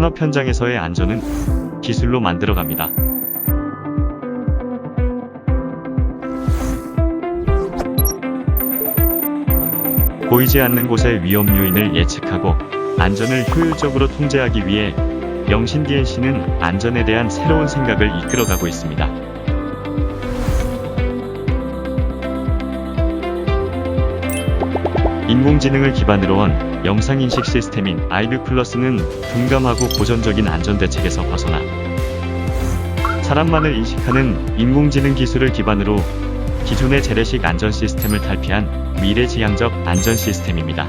산업 현장에서의 안전은 기술로 만들어갑니다. 보이지 않는 곳의 위험 요인을 예측하고 안전을 효율적으로 통제하기 위해 영신 DNC는 안전에 대한 새로운 생각을 이끌어가고 있습니다. 인공지능을 기반으로 한 영상인식 시스템인 아이뷰 플러스는 둔감하고 고전적인 안전대책에서 벗어나 사람만을 인식하는 인공지능 기술을 기반으로 기존의 재래식 안전 시스템을 탈피한 미래지향적 안전 시스템입니다.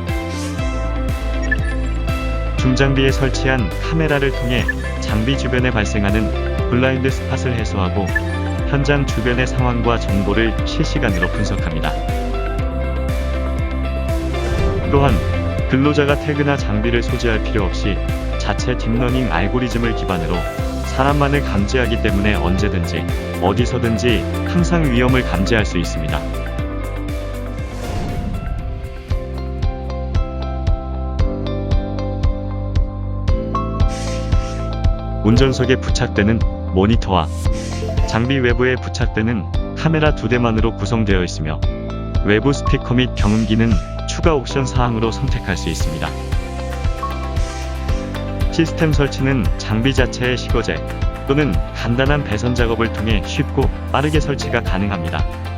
중장비에 설치한 카메라를 통해 장비 주변에 발생하는 블라인드 스팟을 해소하고 현장 주변의 상황과 정보를 실시간으로 분석합니다. 또한 근로자가 태그나 장비를 소지할 필요 없이 자체 딥러닝 알고리즘을 기반으로 사람만을 감지하기 때문에 언제든지 어디서든지 항상 위험을 감지할 수 있습니다. 운전석에 부착되는 모니터와 장비 외부에 부착되는 카메라 두 대만으로 구성되어 있으며 외부 스피커 및 경운기는 추가 옵션 사항으로 선택할 수 있습니다. 시스템 설치는 장비 자체의 시거제 또는 간단한 배선 작업을 통해 쉽고 빠르게 설치가 가능합니다.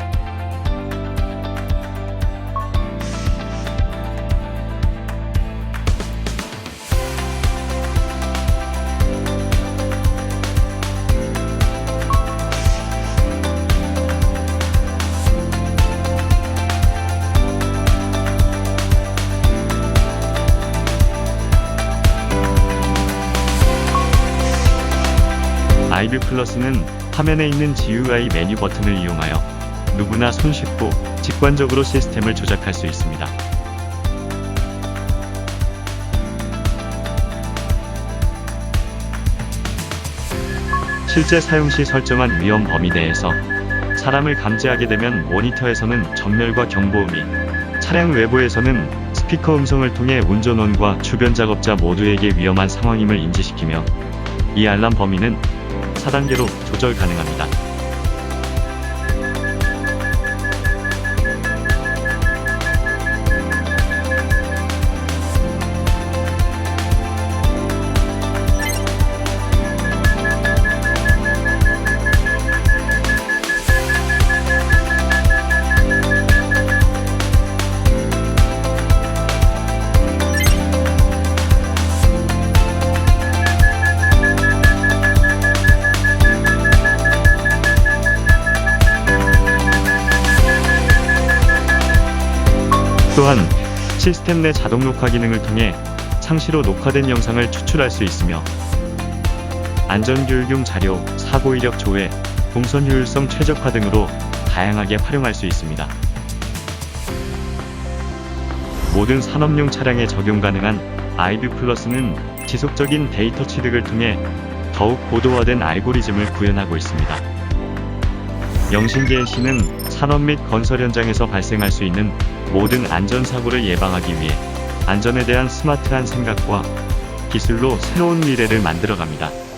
아이뷰 플러스는 화면에 있는 GUI 메뉴 버튼을 이용하여 누구나 손쉽고 직관적으로 시스템을 조작할 수 있습니다. 실제 사용 시 설정한 위험 범위 내에서 사람을 감지하게 되면 모니터에서는 정렬과 경보음이, 차량 외부에서는 스피커 음성을 통해 운전원과 주변 작업자 모두에게 위험한 상황임을 인지시키며 이 알람 범위는 4단계로 조절 가능합니다. 또한 시스템 내 자동 녹화 기능을 통해 상시로 녹화된 영상을 추출할 수 있으며 안전교육용 자료, 사고 이력 조회, 동선 효율성 최적화 등으로 다양하게 활용할 수 있습니다. 모든 산업용 차량에 적용 가능한 아이뷰 플러스는 지속적인 데이터 취득을 통해 더욱 고도화된 알고리즘을 구현하고 있습니다. 영신DNC는 산업 및 건설 현장에서 발생할 수 있는 모든 안전사고를 예방하기 위해 안전에 대한 스마트한 생각과 기술로 새로운 미래를 만들어갑니다.